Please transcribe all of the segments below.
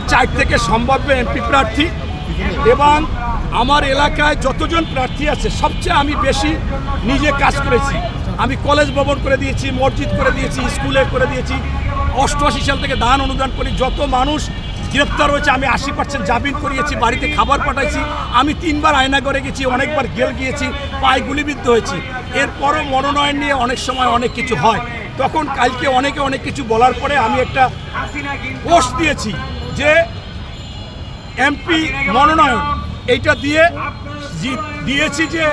Word চার থেকে সম্ভাব্য এমপি প্রার্থী এবং আমার এলাকায় যতজন প্রার্থী আছে, সবচেয়ে আমি বেশি নিজে কাজ করেছি। আমি কলেজ ভবন করে দিয়েছি, মসজিদ করে দিয়েছি স্কুলে করে দিয়েছি। অষ্টআশি সাল থেকে দান অনুদান করি। যত মানুষ গ্রেপ্তার হয়েছে, আমি আশি পার্সেন্ট জামিন করিয়েছি, বাড়িতে খাবার পাঠাইছি। আমি তিনবার আয়না করে গেছি, অনেকবার গেল গিয়েছি, পায়ে গুলিবিদ্ধ হয়েছি। এরপরও মনোনয়ন নিয়ে অনেক সময় অনেক কিছু হয়। তখন কালকে অনেকে অনেক কিছু বলার পরে আমি একটা পোস্ট দিয়েছি। যে এমপি মনোনয়ন, এইটা দিয়ে দিয়েছি যে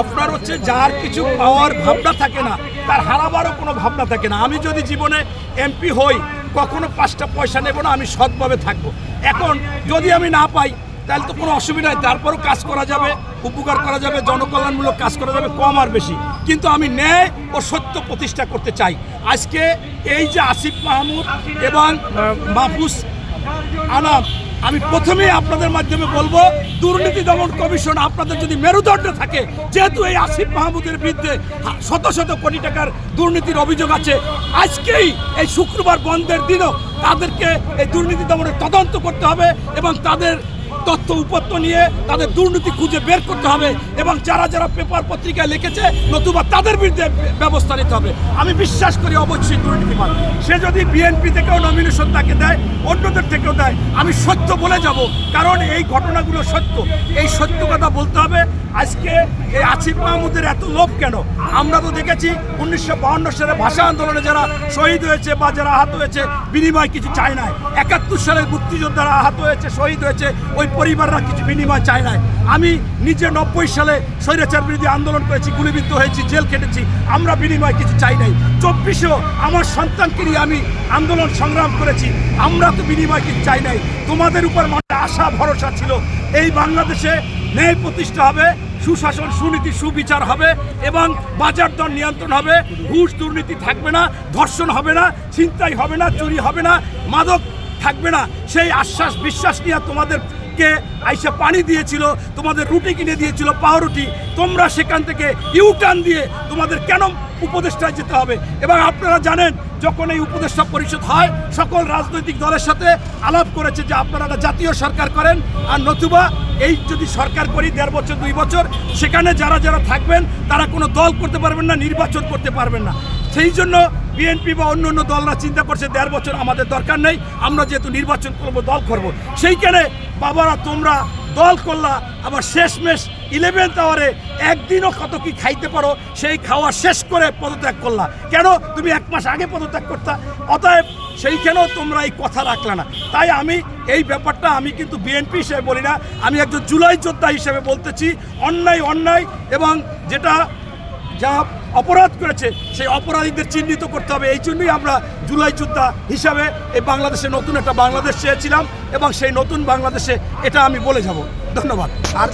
আপনার হচ্ছে যার কিছু পাওয়ার ভাবনা থাকে না, তার হারাবারও কোনো ভাবনা থাকে না। আমি যদি জীবনে এমপি হই, কখনো পাঁচটা পয়সা নেব না, আমি সৎভাবে থাকব। এখন যদি আমি না পাই, তাহলে তো কোনো অসুবিধা নেই। তারপরও কাজ করা যাবে, উপকার করা যাবে, জনকল্যাণমূলক কাজ করা যাবে, কম আর বেশি। কিন্তু আমি ন্যায় ও সত্য প্রতিষ্ঠা করতে চাই। আজকে এই যে আসিফ মাহমুদ এবং মাহফুজ আনাম আমি প্রথমেই আপনাদের মাধ্যমে বলব, দুর্নীতি দমন কমিশন আপনাদের যদি মেরুদণ্ড থাকে, যেহেতু এই আসিফ মাহমুদের বিরুদ্ধে শত শত কোটি টাকার দুর্নীতির অভিযোগ আছে, আজকেই এই শুক্রবার বন্ধের দিনও তাদেরকে এই দুর্নীতি দমনের তদন্ত করতে হবে এবং তাদের তথ্য উপত্য নিয়ে তাদের দুর্নীতি খুঁজে বের করতে হবে এবং যারা যারা পেপার পত্রিকায় লিখেছে, নতুবা তাদের বিরুদ্ধে ব্যবস্থা নিতে হবে। আমি বিশ্বাস করি অবশ্যই দুর্নীতিবাদ সে যদি বিএনপি থেকেও নমিনেশন তাকে দেয়, অন্যদের থেকেও দেয়, আমি সত্য বলে যাব। কারণ এই ঘটনাগুলো সত্য। এই সত্য কথা বলতে হবে। আজকে এই আসিফ মাহমুদের এত লোভ কেন? আমরা তো দেখেছি উনিশশো বাহান্ন সালে ভাষা আন্দোলনে যারা শহীদ হয়েছে বা যারা আহত হয়েছে, বিনিময় কিছু চায় নাই। একাত্তর সালের মুক্তিযোদ্ধারা আহত হয়েছে, শহীদ হয়েছে, ওই পরিবাররা কিছু বিনিময় চায় নাই। আমি নিজে নব্বই সালে স্বৈরাচার বিরোধী আন্দোলন করেছি, গুলিবিদ্ধ হয়েছি, জেল কেটেছি আমরা বিনিময় কিছু চাই নাই। চব্বিশেও আমার সন্তানকে নিয়ে আমি আন্দোলন সংগ্রাম করেছি, আমরা তো বিনিময় কিছু চাই নাই। তোমাদের উপর মনে আশা, ভরসা ছিল। এই বাংলাদেশে ন্যায় প্রতিষ্ঠা হবে, সুশাসন, সুনীতি, সুবিচার হবে এবং বাজার দর নিয়ন্ত্রণ হবে। ঘুষ দুর্নীতি থাকবে না, ধর্ষণ হবে না, ছিনতাই হবে না, চুরি হবে না, মাদক থাকবে না। সেই আশ্বাস, বিশ্বাস নিয়ে তোমাদেরকে আইসা পানি দিয়েছিল, তোমাদের রুটি কিনে দিয়েছিল, পাউরুটি, তোমরা সেখান থেকে ইউটার্ন দিয়ে তোমাদের কেন উপদেষ্টায় যেতে হবে? এবং আপনারা জানেন, যখন এই উপদেষ্টা পরিষদ হয়, সকল রাজনৈতিক দলের সাথে আলাপ করেছে যে আপনারা জাতীয় সরকার করেন, আর নতুবা এই যদি সরকার করি দেড় বছর, দুই বছর, সেখানে যারা যারা থাকবেন, তারা কোনো দল করতে পারবেন না, নির্বাচন করতে পারবেন না। সেই জন্য বিএনপি বা অন্য অন্য দলরা চিন্তা করছে, দেড় বছর আমাদের দরকার নেই, আমরা যেহেতু নির্বাচন করব, দল করব। সেইখানে বাবারা, তোমরা দল করলা, আবার শেষমেশ ইলেভেন্থ আওয়ারে একদিনও কত কি খাইতে পারো, সেই খাওয়া শেষ করে পদত্যাগ করলা। কেন? তুমি এক মাস আগে পদত্যাগ করতা। অতএব সেইখানেও তোমরা এই কথা রাখলে না। তাই আমি এই ব্যাপারটা আমি কিন্তু বিএনপি হিসেবে বলি না। আমি একজন জুলাই যোদ্ধা হিসেবে বলতেছি, অন্যায় অন্যায় এবং যেটা যা অপরাধ করেছে, সেই অপরাধীদের চিহ্নিত করতে হবে। এই জন্যই আমরা জুলাই যোদ্ধা হিসাবে এই বাংলাদেশে নতুন একটা বাংলাদেশ চেয়েছিলাম এবং সেই নতুন বাংলাদেশে এটা আমি বলে যাব। ধন্যবাদ। আর